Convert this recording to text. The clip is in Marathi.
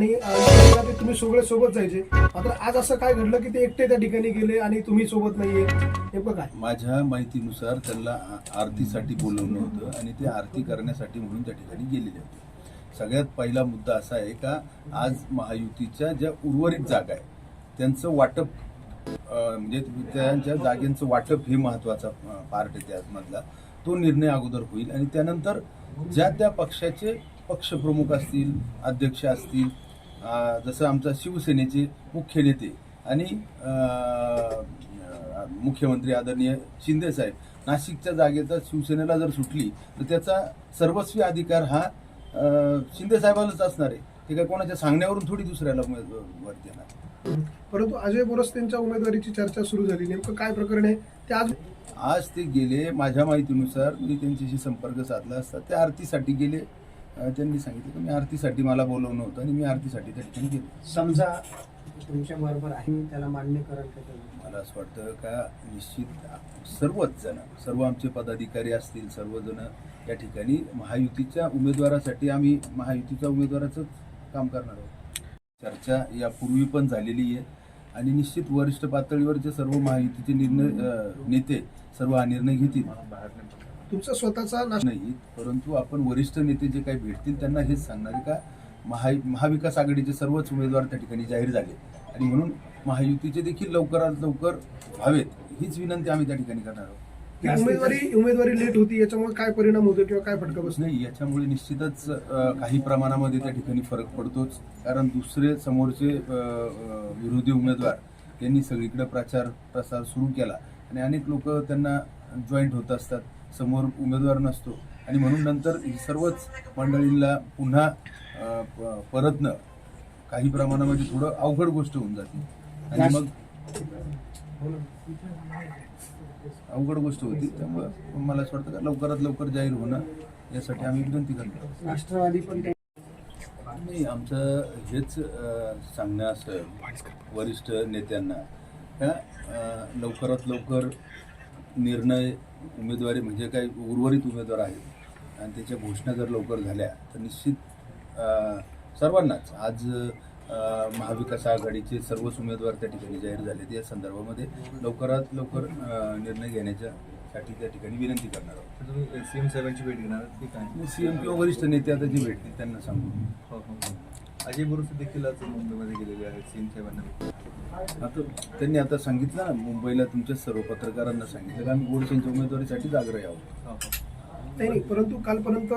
आणि ते तुम्ही सगळे सोबत जायचे. मात्र आज असं काय घडलं की ते एकटे त्या ठिकाणी गेले आणि तुम्ही सोबत नाहीये? नेमकं काय? माझ्या माहितीनुसार त्यांना आरतीसाठी बोलवलं होतं आणि ते आरती करण्यासाठी म्हणून त्या ठिकाणी गेलेले होते. सगळ्यात पहिला मुद्दा असा आहे का आज महायुतीच्या ज्या उर्वरित जागा आहे त्यांचं वाटप म्हणजे त्यांच्या जागेंचं वाटप हे महत्त्वाचा पार्ट आहे त्यामधला. तो निर्णय अगोदर होईल आणि त्यानंतर ज्या त्या पक्षाचे पक्षप्रमुख असतील अध्यक्ष असतील जसं आमचा शिवसेनेचे मुख्य नेते आणि मुख्यमंत्री आदरणीय शिंदे साहेब नाशिकच्या जागेचा शिवसेनेला जर सुटली तर त्याचा सर्वस्वी अधिकार हा शिंदे साहेबांनाच असणार आहे. ते काय कोणाच्या सांगण्यावरून थोडी दुसऱ्याला वरती येणार परंतु अजय बोरस त्यांच्या उमेदवारीची चर्चा सुरू झाली. नेमकं काय प्रकरण आहे? ते आज आज ते गेले माझ्या माहितीनुसार मी त्यांच्याशी संपर्क साधला असता ते आरतीसाठी गेले. त्यांनी सांगितलं की मी आरतीसाठी मला बोलवणं होतं आणि मी आरतीसाठी त्या ठिकाणी गेलो. समजा तुमच्या बरोबर आहे त्याला मान्य कराल का मला असं वाटतं का निश्चित सर्वच जण सर्व आमचे पदाधिकारी असतील सर्वजण या ठिकाणी महायुतीच्या उमेदवारासाठी आम्ही महायुतीच्या उमेदवाराचंच काम करणार आहोत. चर्चा यापूर्वी पण झालेली आहे. आणि निश्चित वरिष्ठ पातळीवरचे सर्व महायुतीचे निर्णय अं, नेते सर्व हा निर्णय घेतील. तुमचा स्वतःचा नाश नाही परंतु आपण वरिष्ठ नेते जे काही भेटतील त्यांना हेच सांगणार आहे का महा महाविकास आघाडीचे सर्वच उमेदवार त्या ठिकाणी जाहीर झाले. आणि म्हणून महायुतीचे देखील लवकरात लवकर व्हावेत हीच विनंती आम्ही त्या ठिकाणी करणार आहोत. उमेदवारी उमेदवारी लेट होती याच्यामुळे काय परिणाम होतो किंवा काय फटका बसतो नाही याच्यामुळे निश्चितच काही प्रमाणामध्ये त्या ठिकाणी फरक पडतोच. कारण दुसरे समोरचे विरोधी उमेदवार यांनी सगळीकडे प्रचार प्रसार सुरू केला. आणि अनेक लोक त्यांना जॉईंट होत असतात. समोर उमेदवार नसतो. आणि म्हणून नंतर सर्वच मंडळींना पुन्हा परतणं काही प्रमाणामध्ये थोडं अवघड गोष्ट होऊन जाते. आणि मग अवघड गोष्ट होती. त्यामुळं मला असं वाटतं का लवकरात लवकर जाहीर होणं यासाठी आम्ही विनंती करतो. राष्ट्रवादी पण नाही आमचं हेच सांगणं असं वरिष्ठ नेत्यांना लवकरात लवकर निर्णय उमेदवारी म्हणजे काही उर्वरित उमेदवार आहेत आणि त्याच्या घोषणा जर लवकर झाल्या तर निश्चित सर्वांनाच आज महाविकास आघाडीचे सर्वच उमेदवार त्या ठिकाणी जाहीर झाले या संदर्भामध्ये लवकरात लवकर निर्णय घेण्याच्यासाठी त्या ठिकाणी विनंती करणार आहोत. तर तुम्ही सीएम साहेबांची भेट घेणार काय? सीएम किंवा वरिष्ठ नेते आता जे भेटतील त्यांना सांगू. हो, हो, हो. अजय बोरुसे देखील आज मुंबईमध्ये गेलेले आहेत सीएम साहेबांना आता त्यांनी आता सांगितलं ना मुंबईला तुमच्या सर्व पत्रकारांना सांगितलं. की आम्ही गोडसेंच्या उमेदवारीसाठी जागर आहोत. नाही, परंतु कालपर्यंत